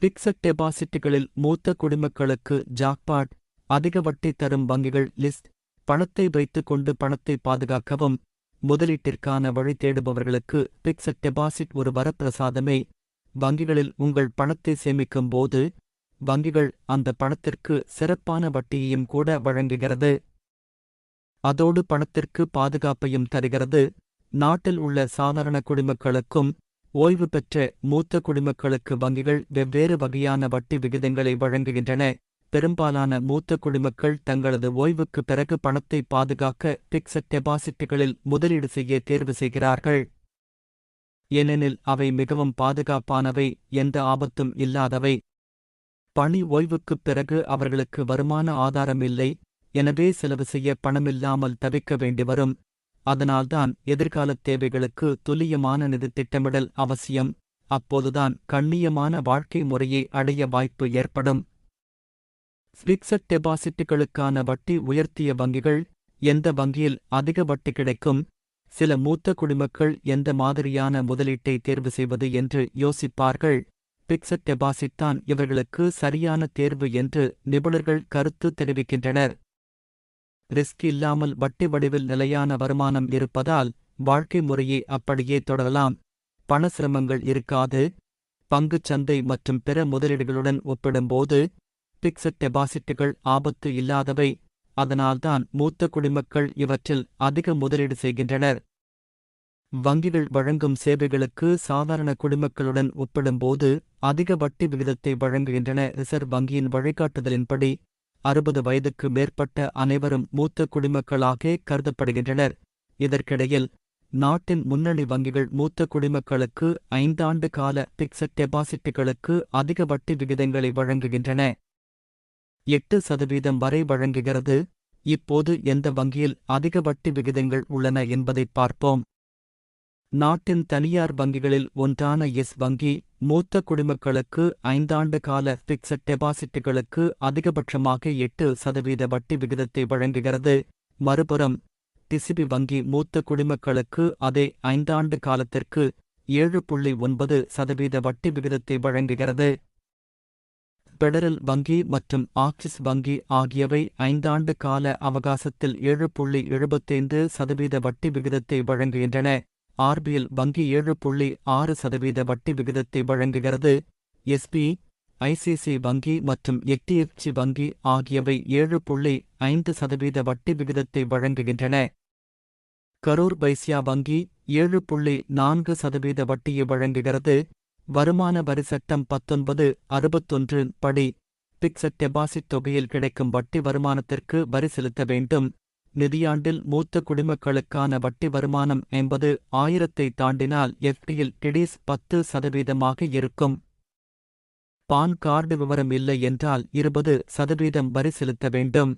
Fixed டெபாசிட்டுகளில் மூத்த குடிமக்களுக்கு jackpot அதிக வட்டி தரும் வங்கிகள் லிஸ்ட் பணத்தை வைத்துக் கொண்டு பணத்தை பாதுகாக்கவும் முதலீட்டிற்கான வழி தேடுபவர்களுக்கு பிக்சட் டெபாசிட் ஒரு வரப்பிரசாதமே. வங்கிகளில் உங்கள் பணத்தை சேமிக்கும் போது வங்கிகள் அந்த பணத்திற்கு சிறப்பான வட்டியையும் கூட வழங்குகிறது. அதோடு பணத்திற்கு பாதுகாப்பையும் தருகிறது. நாட்டில் உள்ள சாதாரண குடிமக்களுக்கும் ஓய்வு பெற்ற மூத்த குடிமக்களுக்கு வங்கிகள் வெவ்வேறு வகையான வட்டி விகிதங்களை வழங்குகின்றன. பெரும்பாலான மூத்த குடிமக்கள் தங்களது ஓய்வுக்கு பிறகு பணத்தை பாதுகாக்க பிக்சட் டெபாசிட்டுகளில் முதலீடு செய்ய தேர்வு செய்கிறார்கள். ஏனெனில் அவை மிகவும் பாதுகாப்பானவை எந்த ஆபத்தும் இல்லாதவை. பணி ஓய்வுக்குப் பிறகு அவர்களுக்கு வருமான ஆதாரம் இல்லை எனவே செலவு செய்ய பணமில்லாமல் தவிக்க வேண்டி வரும் அதனால்தான் எதிர்காலத் தேவைகளுக்கு துல்லியமான நிதி திட்டமிடல் அவசியம். அப்போதுதான் கண்ணியமான வாழ்க்கை முறையை அடைய வாய்ப்பு ஏற்படும். பிக்சட் டெபாசிட்டுகளுக்கான வட்டி உயர்த்திய வங்கிகள் எந்த வங்கியில் அதிக வட்டி கிடைக்கும்? சில மூத்த குடிமக்கள் எந்த மாதிரியான முதலீட்டை தேர்வு செய்வது என்று யோசிப்பார்கள். பிக்சட் டெபாசிட் தான் இவர்களுக்கு சரியான தேர்வு என்று நிபுணர்கள் கருத்து தெரிவிக்கின்றனர். ரிஸ்க் இல்லாமல் வட்டி வடிவில் நிலையான வருமானம் இருப்பதால் வாழ்க்கை முறையை அப்படியே தொடரலாம். பண சிரமங்கள் இருக்காது. பங்குச் சந்தை மற்றும் பிற முதலீடுகளுடன் ஒப்பிடும்போது பிக்சட் டெபாசிட்டுகள் ஆபத்து இல்லாதவை. அதனால்தான் மூத்த குடிமக்கள் இவற்றில் அதிக முதலீடு செய்கின்றனர். வங்கிகள் வழங்கும் சேவைகளுக்கு சாதாரண குடிமக்களுடன் ஒப்பிடும்போது அதிக வட்டி விகிதத்தை வழங்குகின்றன. ரிசர்வ் வங்கியின் வழிகாட்டுதலின்படி அறுபது வயதுக்கு மேற்பட்ட அனைவரும் மூத்த குடிமக்களாக கருதப்படுகின்றனர். இதற்கிடையில் நாட்டின் முன்னணி வங்கிகள் மூத்த குடிமக்களுக்கு ஐந்தாண்டு கால பிக்சட் டெபாசிட்டுகளுக்கு அதிக வட்டி விகிதங்களை வழங்குகின்றன. எட்டு சதவீதம் வரை வழங்குகிறது. இப்போது எந்த வங்கியில் அதிக வட்டி விகிதங்கள் உள்ளன என்பதைப் பார்ப்போம். நாட்டின் தனியார் வங்கிகளில் ஒன்றான எஸ் வங்கி மூத்த குடிமக்களுக்கு ஐந்தாண்டு கால பிக்சட் டெபாசிட்டுகளுக்கு அதிகபட்சமாக எட்டு சதவீத வட்டி விகிதத்தை வழங்குகிறது. மறுபுறம் டிசிபி வங்கி மூத்த குடிமக்களுக்கு அதே ஐந்தாண்டு காலத்திற்கு ஏழு புள்ளி ஒன்பது சதவீத வட்டி விகிதத்தை வழங்குகிறது. பெடரல் வங்கி மற்றும் ஆக்சிஸ் வங்கி ஆகியவை ஐந்தாண்டு கால அவகாசத்தில் ஏழு புள்ளி எழுபத்தைந்து சதவீத வட்டி விகிதத்தை வழங்குகின்றன. ஆர்பிஎல் வங்கி ஏழு புள்ளி ஆறு சதவீத வட்டி விகிதத்தை வழங்குகிறது. எஸ்பி ஐசிசி வங்கி மற்றும் எக்டிஎஃப்சி வங்கி ஆகியவை ஏழு புள்ளி ஐந்து சதவீத வட்டி விகிதத்தை வழங்குகின்றன. கரூர் பைசியா வங்கி ஏழு புள்ளி நான்கு சதவீத வட்டியை வழங்குகிறது. வருமான வரி சட்டம் பத்தொன்பது அறுபத்தொன்று படி பிக்சட் டெபாசிட் தொகையில் கிடைக்கும் வட்டி வருமானத்திற்கு வரி செலுத்த வேண்டும். நிதியாண்டில் மூத்த குடிமக்களுக்கான வட்டி வருமானம் என்பது ஆயிரத்தை தாண்டினால் எஃப்டியில் டிடிஸ் பத்து சதவீதமாக இருக்கும். பான் கார்டு விவரம் இல்லை என்றால் இருபது சதவீதம் வரி செலுத்த வேண்டும்.